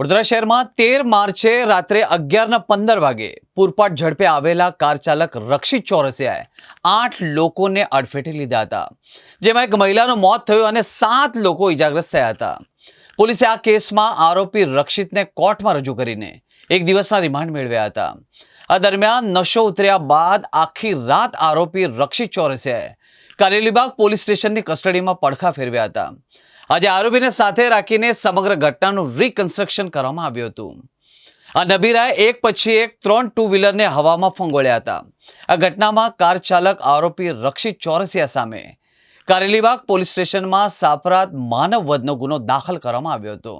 વડોદરા શહેરમાં તેર માર્ચે રાત્રે અગિયારના પંદર વાગે પૂરપાટ ઝડપે આવેલા કાર ચાલક રક્ષિત ચોરસિયાએ આઠ લોકોને અડફેટે લીધા હતા, જેમાં એક મહિલાનું મોત થયું અને સાત લોકો ઇજાગ્રસ્ત થયા હતા. પોલીસે આ કેસમાં આરોપી રક્ષિતને કોર્ટમાં રજૂ કરીને એક દિવસના રિમાન્ડ મેળવ્યા હતા. આ દરમિયાન નશો ઉતર્યા બાદ આખી રાત આરોપી રક્ષિત ચોરસિયાએ કારેલીબાગ પોલીસ સ્ટેશનની કસ્ટડીમાં પડખા ફેરવ્યા હતા. આજે આરોપીને સાથે રાખીને સમગ્ર ઘટનાનું રિકન્સ્ટ્રક્શન કરવામાં આવ્યું હતું. આ નબીરાએ એક પછી એક ત્રણ ટુ વ્હીલરને હવામાં ફંગોળ્યા હતા. આ ઘટનામાં કાર ચાલક, આરોપી રક્ષિત ચોરસિયા સામે કારેલીબાગ પોલીસ સ્ટેશનમાં સાપરાત માનવ વધનો ગુનો દાખલ કરવામાં આવ્યો હતો.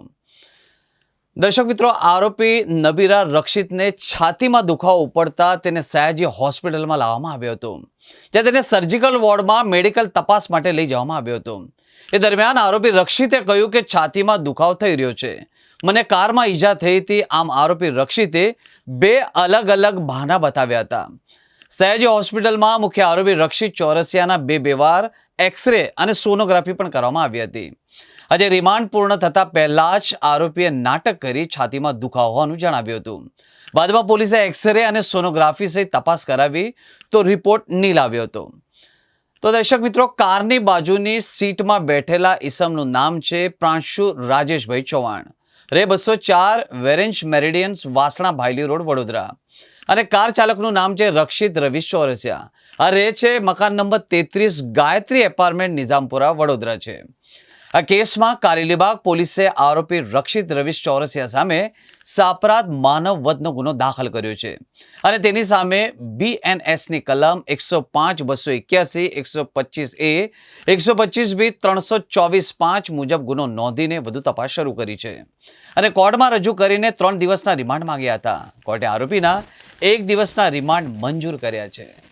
દર્શક મિત્રો, આરોપી નબીરા રક્ષિતને છાતીમાં દુખાવો ઉપડતા તેને સયાજી હોસ્પિટલમાં લાવવામાં આવ્યો હતો. ત્યાં તેને સર્જિકલ વોર્ડમાં મેડિકલ તપાસ માટે લઈ જવામાં આવ્યો હતો. એ દરમિયાન આરોપી રક્ષિતે કહ્યું કે છાતીમાં દુખાવો થઈ રહ્યો છે. મને કારમાં ઈજા થઈ હતી, આમ આરોપી રક્ષિતે બે અલગ અલગ બહાના બતાવ્યા હતા. સયાજી હોસ્પિટલમાં મુખ્ય આરોપી રક્ષિત ચોરસિયાના બે બે વાર એક્સરે અને સોનોગ્રાફી પણ કરવામાં આવી હતી. આજે રિમાન્ડ પૂર્ણ થતા પહેલા જ આરોપીએ નાટક કરી છાતીમાં દુખાવો હોવાનું જણાવ્યું હતું. બાદમાં પોલીસે એક્સરે અને સોનોગ્રાફી સહિત તપાસ કરાવી તો રિપોર્ટ નીલ આવ્યો હતો. તો દર્શક મિત્રો, કારની બાજુની સીટમાં બેઠેલા ઈસમનું નામ છે પ્રાંશુ રાજેશભાઈ ચૌહાણ. રે બસો ચાર વેરેન્જ મેરિડિયન્સ વાસણા ભાયલી રોડ વડોદરા. અને કાર ચાલકનું નામ છે રક્ષિત રવિ ચોરસિયા આ રહે છે મકાન નંબર તેત્રીસ ગાયત્રી એપાર્ટમેન્ટ નિઝામપુરા વડોદરા છે. આ કેસમાં કારેલીબાગ પોલીસે આરોપી રક્ષિત રવિશ ચોરસિયા સામે સાપરાધ માનવ વધનો ગુનો દાખલ કર્યો છે. અને તેની સામે બીએનએસની કલમ એકસો પાંચ, બસો એક્યાસી, એકસો પચીસ એ એકસો પચીસ બી ત્રણસો ચોવીસ પાંચ મુજબ ગુનો નોંધીને વધુ તપાસ શરૂ કરી છે. અને કોર્ટમાં રજૂ કરીને ત્રણ દિવસના રિમાન્ડ માંગ્યા હતા. કોર્ટે આરોપીના એક દિવસના રિમાન્ડ મંજૂર કર્યા છે.